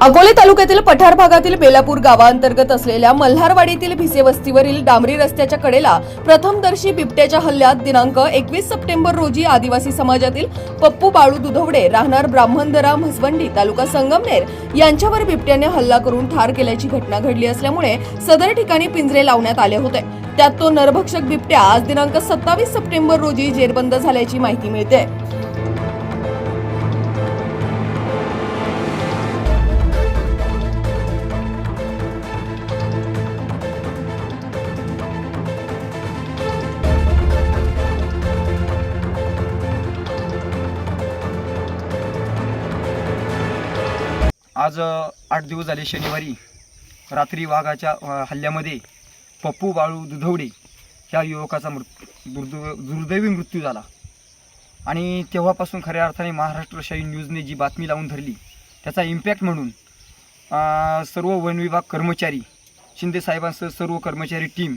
अकोले तालुक्यातील पठार भागातील बेलापूर गावाअंतर्गत असलेल्या मल्हारवाडीतील भिसे वस्तीवरील डांबरी रस्त्याच्या कडेला प्रथमदर्शी बिबट्याच्या हल्ल्यात दिनांक एकवीस सप्टेंबर रोजी आदिवासी समाजातील पप्पू बाळू दुधवडे राहणार ब्राह्मणदरा म्हसवंडी तालुका संगमनेर यांच्यावर बिबट्याने हल्ला करून ठार केल्याची घटना घडली असल्यामुळे सदर ठिकाणी पिंजरे लावण्यात आले होते. त्यात तो नरभक्षक बिबट्या आज दिनांक सत्तावीस सप्टेंबर रोजी जेरबंद झाल्याची माहिती मिळते आज आठ दिवस झाले शनिवारी रात्री वाघाच्या हल्ल्यामध्ये पप्पू बाळू दुधवडे ह्या युवकाचा मृत्यू दुर्दैव दुर्दैवी मृत्यू झाला. आणि तेव्हापासून खऱ्या अर्थाने महाराष्ट्रशाही न्यूजने जी बातमी लावून धरली त्याचा इम्पॅक्ट म्हणून सर्व वन विभाग कर्मचारी शिंदेसाहेबांसह सर्व कर्मचारी टीम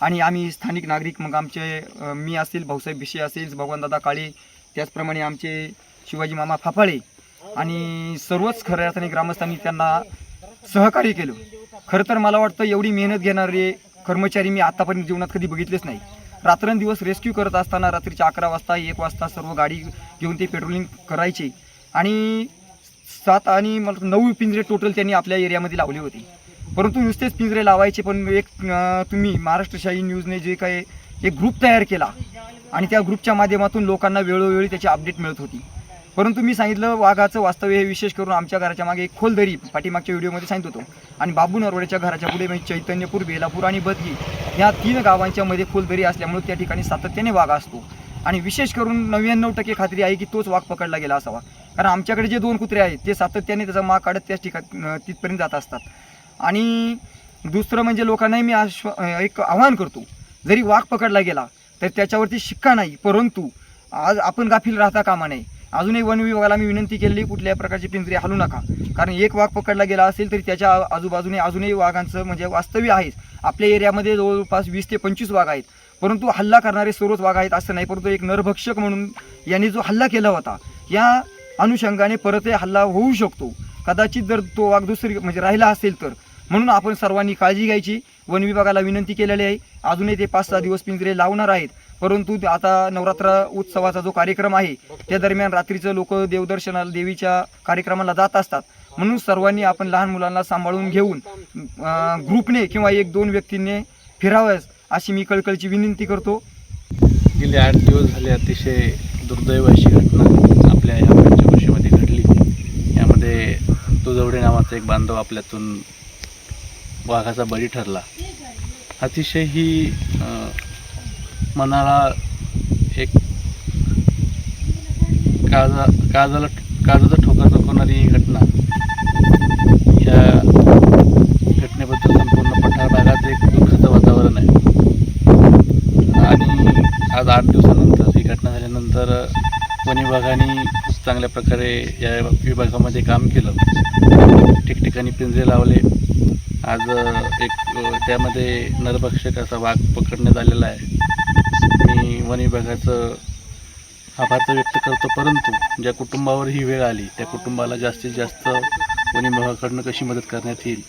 आणि आम्ही स्थानिक नागरिक मग आमचे मी असेल भाऊसाहेब भिशे असेल भगवानदादा काळे त्याचप्रमाणे आमचे शिवाजी मामा फाफाळे आणि सर्वच खऱ्या अर्थाने ग्रामस्थांनी त्यांना सहकार्य केलं. खरं तर मला वाटतं एवढी मेहनत घेणारे कर्मचारी मी आतापर्यंत जीवनात कधी बघितलेच नाही. रात्रंदिवस रेस्क्यू करत असताना रात्रीच्या अकरा वाजता एक वाजता सर्व गाडी घेऊन ते पेट्रोलिंग करायचे. आणि सात आणि मला नऊ पिंजरे टोटल त्यांनी आपल्या एरियामध्ये लावले होते. परंतु नुसतेच पिंजरे लावायचे पण एक तुम्ही महाराष्ट्रशाही न्यूजने जे काही एक ग्रुप तयार केला. आणि त्या ग्रुपच्या माध्यमातून लोकांना वेळोवेळी त्याची अपडेट मिळत होती. परंतु मी सांगितलं वाघाचं वास्तव्य हे विशेष करून आमच्या घराच्या मागे एक खोल दरी पाठीमागच्या व्हिडिओमध्ये सांगित होतो. आणि बाबू नरवड्याच्या घराच्या पुढे म्हणजे चैतन्यपूर बेलापूर आणि बदगी ह्या तीन गावांच्या मध्ये खोल दरी असल्यामुळे त्या ठिकाणी सातत्याने वाघ असतो. आणि विशेष करून नव्याण्णव टक्के खात्री आहे की तोच वाघ पकडला गेला असावा. कारण आमच्याकडे जे दोन कुत्रे आहेत ते सातत्याने त्याचा माग काढत त्याच ठिकाणी तिथपर्यंत जात असतात. आणि दुसरं म्हणजे लोकांनाही मी आश्व एक आव्हान करतो. जरी वाघ पकडला गेला तर त्याच्यावरती शिक्का नाही. परंतु आज आपण गाफील राहता कामा नये. अजूनही वन विभागाला मी विनंती केलेली कुठल्याही प्रकारची पिंजरे हलू नका. कारण एक वाघ पकडला गेला असेल तरी त्याच्या आजूबाजूने अजूनही वाघांचं म्हणजे वास्तव्य आहेच आपल्या एरियामध्ये जवळपास वीस ते पंचवीस वाघ आहेत. परंतु हल्ला करणारे सर्वच वाघ आहेत असं नाही परंतु एक नरभक्षक म्हणून यांनी जो हल्ला केला होता या अनुषंगाने परतही हल्ला होऊ शकतो. कदाचित जर तो वाघ दुसरी म्हणजे राहिला असेल तर. म्हणून आपण सर्वांनी काळजी घ्यायची. वन विभागाला विनंती केलेली आहे. अजूनही ते पाच सहा दिवस पिंजरे लावणार आहेत. परंतु आता नवरात्र उत्सवाचा जो कार्यक्रम आहे त्या दरम्यान रात्रीचं लोक देवदर्शनाला देवीच्या कार्यक्रमाला जात असतात. म्हणून सर्वांनी आपण लहान मुलांना सांभाळून घेऊन ग्रुपने किंवा एक दोन व्यक्तींनी फिरावंस अशी मी कळकळची विनंती करतो. गेले आठ दिवस झाले अतिशय दुर्दैव अशी घटना आपल्या या पंचकृषीमध्ये घडली. यामध्ये दुधवडे नावाचा एक बांधव आपल्यातून वाघाचा बळी ठरला. अतिशय ही मनाला एक काळजा काळजाला काळजाचा ठोका चुकवणारी ही घटना. या घटनेबद्दल संपूर्ण पठार भागात एक दुःखाचं वातावरण आहे. आणि आज आठ दिवसानंतर ही घटना झाल्यानंतर वन विभागाने खूप चांगल्या प्रकारे या विभागामध्ये काम केलं. ठिकठिकाणी पिंजरे लावले. आज एक त्यामध्ये नरभक्षक असा वाघ पकडण्यात आलेला आहे. आणि वन विभागाचं आभार तर व्यक्त करतो परंतु ज्या कुटुंबावर ही वेळ आली त्या कुटुंबाला जास्तीत जास्त वन विभागाकडनं कशी मदत करण्यात येईल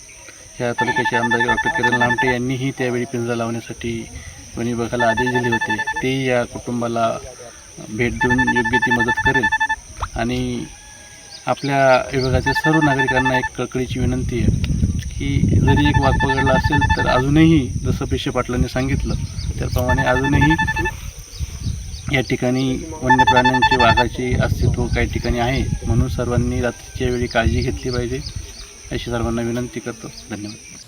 ह्या तालुक्याचे आमदार डॉक्टर किरण लामटे यांनीही त्यावेळी पिंजरा लावण्यासाठी वन विभागाला आदेश दिले होते. ते या कुटुंबाला भेट देऊन योग्य ती मदत करेल. आणि आपल्या विभागाच्या सर्व नागरिकांना एक कळकळीची विनंती आहे. की जरी एक वाघ पकडला असेल तर अजूनही जसं पिशे पाटलांनी सांगितलं त्याप्रमाणे अजूनही या ठिकाणी वन्य प्राण्यांचे वाघाचे अस्तित्व काही ठिकाणी आहे. म्हणून सर्वांनी रात्रीच्या वेळी काळजी घेतली पाहिजे. अशी सर्वांना विनंती करतो. धन्यवाद.